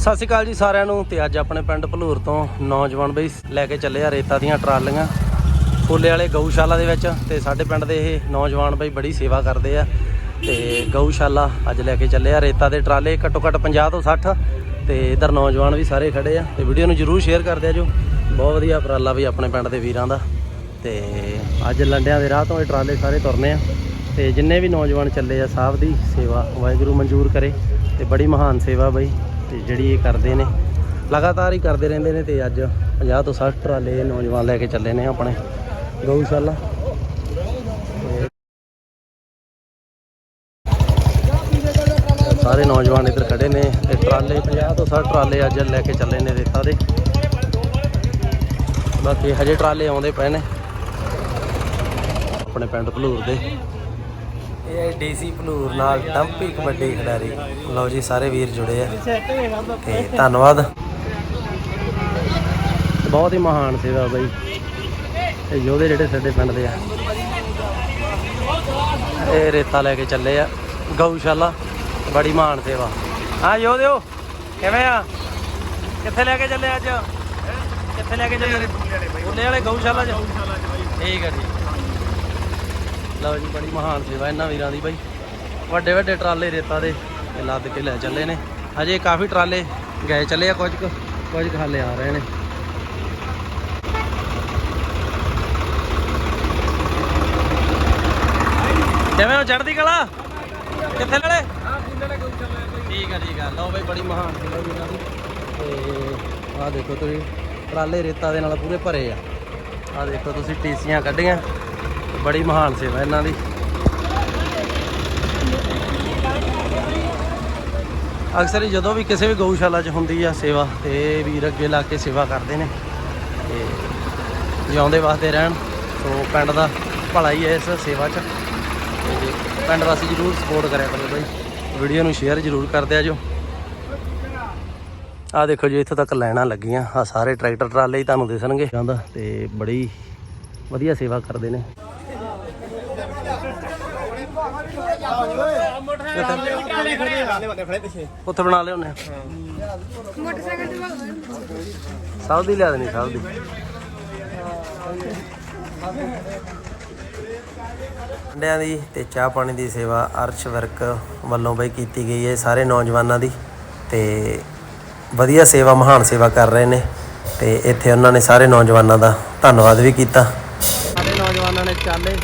ਸਤਿ ਸ਼੍ਰੀ ਅਕਾਲ ਜੀ ਸਾਰਿਆਂ ਨੂੰ ਤੇ ਅੱਜ ਆਪਣੇ ਪਿੰਡ ਭਲੂਰ ਤੋਂ ਨੌਜਵਾਨ ਬਈ ਲੈ ਕੇ ਚੱਲੇ ਆ ਰੇਤਾ ਦੀਆਂ ਟਰਾਲੀਆਂ। ਫੁੱਲੇ ਵਾਲੇ ਗਊਸ਼ਾਲਾ ਦੇ ਵਿੱਚ ਤੇ ਸਾਡੇ ਪਿੰਡ ਦੇ ਇਹ ਨੌਜਵਾਨ ਬਈ ਬੜੀ ਸੇਵਾ ਕਰਦੇ ਆ ਤੇ ਗਊਸ਼ਾਲਾ ਅੱਜ ਲੈ ਕੇ ਚੱਲੇ ਆ ਰੇਤਾ ਦੇ ਟਰਾਲੇ, ਘੱਟੋ ਘੱਟ 50 ਤੋਂ 60 ਤੇ ਇਧਰ ਨੌਜਵਾਨ ਵੀ ਸਾਰੇ ਖੜੇ ਆ ਤੇ ਵੀਡੀਓ ਨੂੰ ਜਰੂਰ ਸ਼ੇਅਰ ਕਰ ਦਿਆ ਜੋ। ਬਹੁਤ ਵਧੀਆ ਉਪਰਾਲਾ ਵੀ ਆਪਣੇ ਪਿੰਡ ਦੇ ਵੀਰਾਂ ਦਾ ਤੇ ਅੱਜ ਲੰਡਿਆਂ ਦੇ ਰਾਹ ਤੋਂ ਇਹ ਟਰਾਲੇ ਸਾਰੇ ਤੁਰਨੇ ਆ। ਤੇ ਜਿੰਨੇ ਵੀ ਨੌਜਵਾਨ ਚੱਲੇ ਆ ਸਾਹਿਬ ਦੀ ਸੇਵਾ ਵਾਹਿਗੁਰੂ ਮਨਜ਼ੂਰ ਕਰੇ ਤੇ ਬੜੀ ਮਹਾਨ ਸੇਵਾ ਬਈ, ਤੇ ਜਿਹੜੀ ਇਹ ਕਰਦੇ ਨੇ, ਲਗਾਤਾਰ ਹੀ ਕਰਦੇ ਰਹਿੰਦੇ ਨੇ ਤੇ ਅੱਜ 50 ਤੋਂ 60 ਟਰਾਲੇ ਨੌਜਵਾਨ ਲੈ ਕੇ ਚੱਲੇ ਨੇ ਆਪਣੇ ਗਊਸ਼ਾਲਾ। ਸਾਰੇ ਨੌਜਵਾਨ ਇੱਧਰ ਖੜੇ ਨੇ ਤੇ ਟਰਾਲੇ 50 ਤੋਂ 60 ਟਰਾਲੇ ਅੱਜ ਲੈ ਕੇ ਚੱਲੇ ਨੇ ਰੇਤਾ ਦੇ। ਬਾਕੀ ਹਜੇ ਟਰਾਲੇ ਆਉਂਦੇ ਪਏ ਨੇ। ਆਪਣੇ ਪਿੰਡ ਭਲੂਰ ਦੇ। ਇਹ ਡੀਸੀ ਭਲੂਰ ਨਾਲ ਟੰਪੀ ਕਬੱਡੀ ਖਿਡਾਰੀ। ਲਓ ਜੀ, ਸਾਰੇ ਵੀਰ ਜੁੜੇ ਆ। ਤੇ ਧੰਨਵਾਦ। ਬਹੁਤ ਹੀ ਮਹਾਨ ਸੇਵਾ ਬਈ। ਇਹ ਯੋਧੇ ਜਿਹੜੇ ਸਾਡੇ ਪਿੰਡ ਦੇ ਆ। ਇਹ ਰੇਤਾ ਲੈ ਕੇ ਚੱਲੇ ਆ। ਗਊਸ਼ਾਲਾ। ਬੜੀ ਮਹਾਨ ਸੇਵਾ। ਹਾਂ, ਯੋਧਿਓ, ਕਿਵੇਂ ਆ? ਕਿੱਥੇ ਲੈ ਕੇ ਚੱਲੇ ਅੱਜ? ਕਿੱਥੇ ਲੈ ਕੇ ਚੱਲੇ? ਬੁੱਲੇ ਵਾਲੇ ਗਊਸ਼ਾਲਾ ਚ। ਠੀਕ ਹੈ ਜੀ। ਲਓ ਜੀ, ਬੜੀ ਮਹਾਨ ਸੇਵਾ ਇਹਨਾਂ ਵੀਰਾਂ ਦੀ ਬਾਈ। ਵੱਡੇ ਵੱਡੇ ਟਰਾਲੇ ਰੇਤਾ ਦੇ ਲੱਦ ਕੇ ਲੈ ਚੱਲੇ ਨੇ। ਹਜੇ ਕਾਫੀ ਟਰਾਲੇ ਗਏ ਚੱਲੇ ਆ, ਕੁਝ ਕੁ ਕੁਝ ਕੁ ਹਾਲੇ ਆ ਰਹੇ ਨੇ। ਕਿਵੇਂ ਹੋ ਚੜਦੀ ਕਲਾ? ਕਿੱਥੇ ਲੜੇ ਠੀਕ ਆ ਠੀਕ ਆ। ਲਓ ਬਈ, ਬੜੀ ਮਹਾਨ ਸੇਵਾ ਵੀਰਾਂ ਦੀ। ਤੇ ਆਹ ਦੇਖੋ ਤੁਸੀਂ, ਟਰਾਲੇ ਰੇਤਾ ਦੇ ਨਾਲ ਪੂਰੇ ਭਰੇ ਆ। ਆਹ ਦੇਖੋ ਤੁਸੀਂ, ਟੀਸੀਆਂ ਕੱਢੀਆਂ। ਬੜੀ ਮਹਾਨ ਸੇਵਾ ਇਹਨਾਂ ਦੀ। ਅਕਸਰ ਜਦੋਂ ਵੀ ਕਿਸੇ ਵੀ ਗਊਸ਼ਾਲਾ 'ਚ ਹੁੰਦੀ ਆ ਸੇਵਾ, ਤੇ ਵੀਰ ਅੱਗੇ ਲਾ ਕੇ ਸੇਵਾ ਕਰਦੇ ਨੇ। ਤੇ ਜਿਉਂਦੇ ਵਾਸਤੇ ਰਹਿਣ, ਸੋ ਪਿੰਡ ਦਾ ਭਲਾ ਹੀ ਹੈ ਇਸ ਸੇਵਾ 'ਚ। ਤੇ ਪਿੰਡ ਵਾਸੀ ਜਰੂਰ ਸਪੋਰਟ ਕਰਿਆ ਕਰੋ ਬਾਈ। ਵੀਡੀਓ ਨੂੰ ਸ਼ੇਅਰ ਜਰੂਰ ਕਰ ਦਿਆ ਜੋ। ਆ ਦੇਖੋ ਜੀ, ਇੱਥੋਂ ਤੱਕ ਲਾਈਨਾਂ ਲੱਗੀਆਂ। ਆ ਸਾਰੇ ਟਰੈਕਟਰ ਟਰਾਲੇ ਹੀ ਤੁਹਾਨੂੰ ਦਿਸਣਗੇ। ਜਾਂਦਾ ਤੇ ਬੜੀ ਵਧੀਆ ਸੇਵਾ ਕਰਦੇ ਨੇ। ਉੱਥੇ ਬਣਾ ਲਿਆ ਉਹਨੇ ਸਭ ਦੀ ਲਿਆ ਦੇਣੀ ਸਭ ਦੀ। ਅੰਡਿਆਂ ਦੀ ਤੇ ਚਾਹ ਪਾਣੀ ਦੀ ਸੇਵਾ ਅਰਸ਼ ਵਰਕ ਵੱਲੋਂ ਬਈ ਕੀਤੀ ਗਈ ਹੈ ਸਾਰੇ ਨੌਜਵਾਨਾਂ ਦੀ ਤੇ ਵਧੀਆ ਸੇਵਾ, ਮਹਾਨ ਸੇਵਾ ਕਰ ਰਹੇ ਨੇ ਤੇ ਇੱਥੇ ਉਹਨਾਂ ਨੇ ਸਾਰੇ ਨੌਜਵਾਨਾਂ ਦਾ ਧੰਨਵਾਦ ਵੀ ਕੀਤਾ। ਸਾਰੇ ਨੌਜਵਾਨਾਂ ਨੇ ਚਾਲੇ।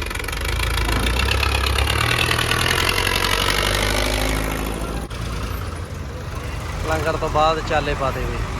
ਲੰਗਰ ਤੋਂ ਬਾਅਦ ਚਾਲੇ ਪਾ ਦੇਵੇ।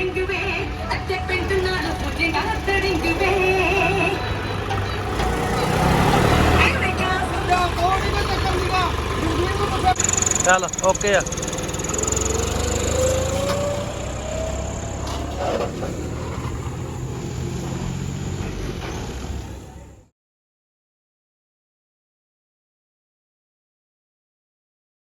ਸਿੰਘ ਵੇ ਅੱਤੇ ਪਿੰਡ ਨਾਲ ਪੁੱਜੇਗਾ ਤੜਿੰਗ ਵੇ ਚੱਲ ਓਕੇ ਆ।